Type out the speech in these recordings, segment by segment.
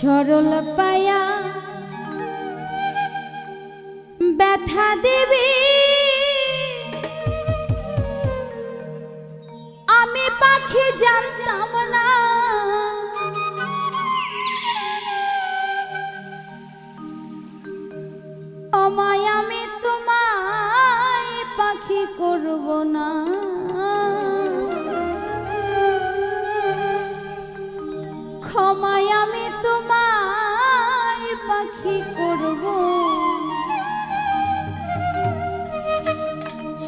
সরল পায়া। ব্যথা দেবে। আমি পাখি জানতাম না। আমায় আমি তোমায় পাখি করব না।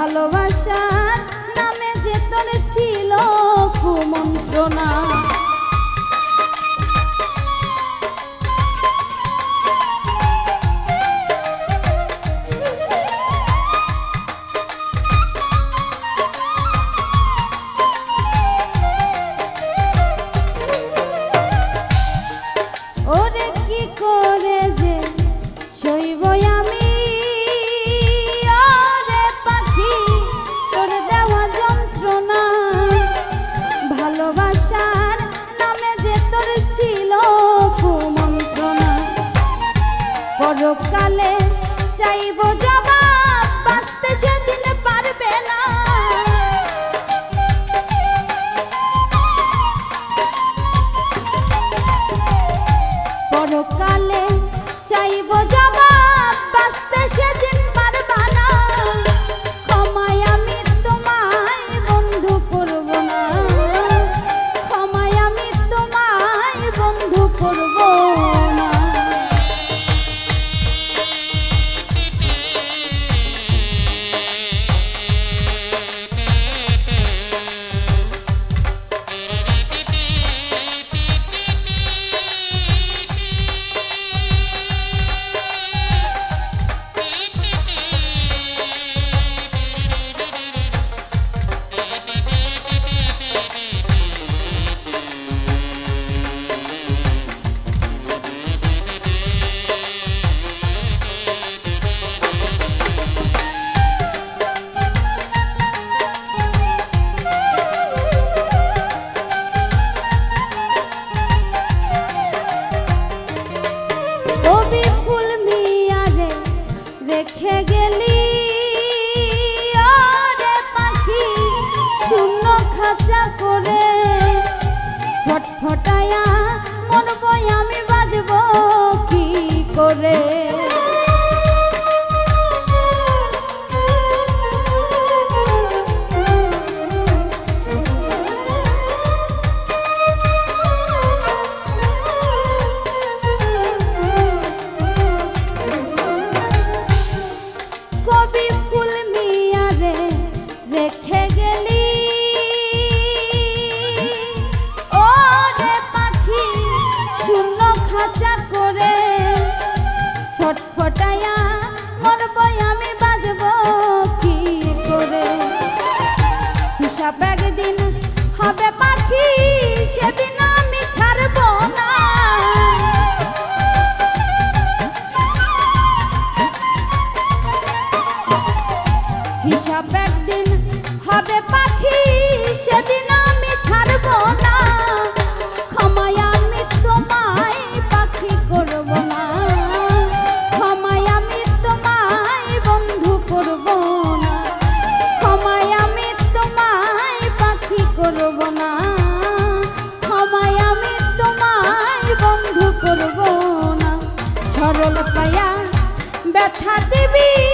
ভালোবাসার নামে যে তোর ছিল কুমন্ত্রণা। পরকালে চাইব জবাব বাঁচতে সেদিন পারবে না। পরকালে চাইব জবাব বাঁচতে সেদিন রেখে গেলি ওরে পাখি শূন্য খাঁচা করে ছটফটায়া মন বই আমি ছটফটায়া মরবই আমি বাজব কি করে? হিসাব একদিন হবে পাখি সেদিন করব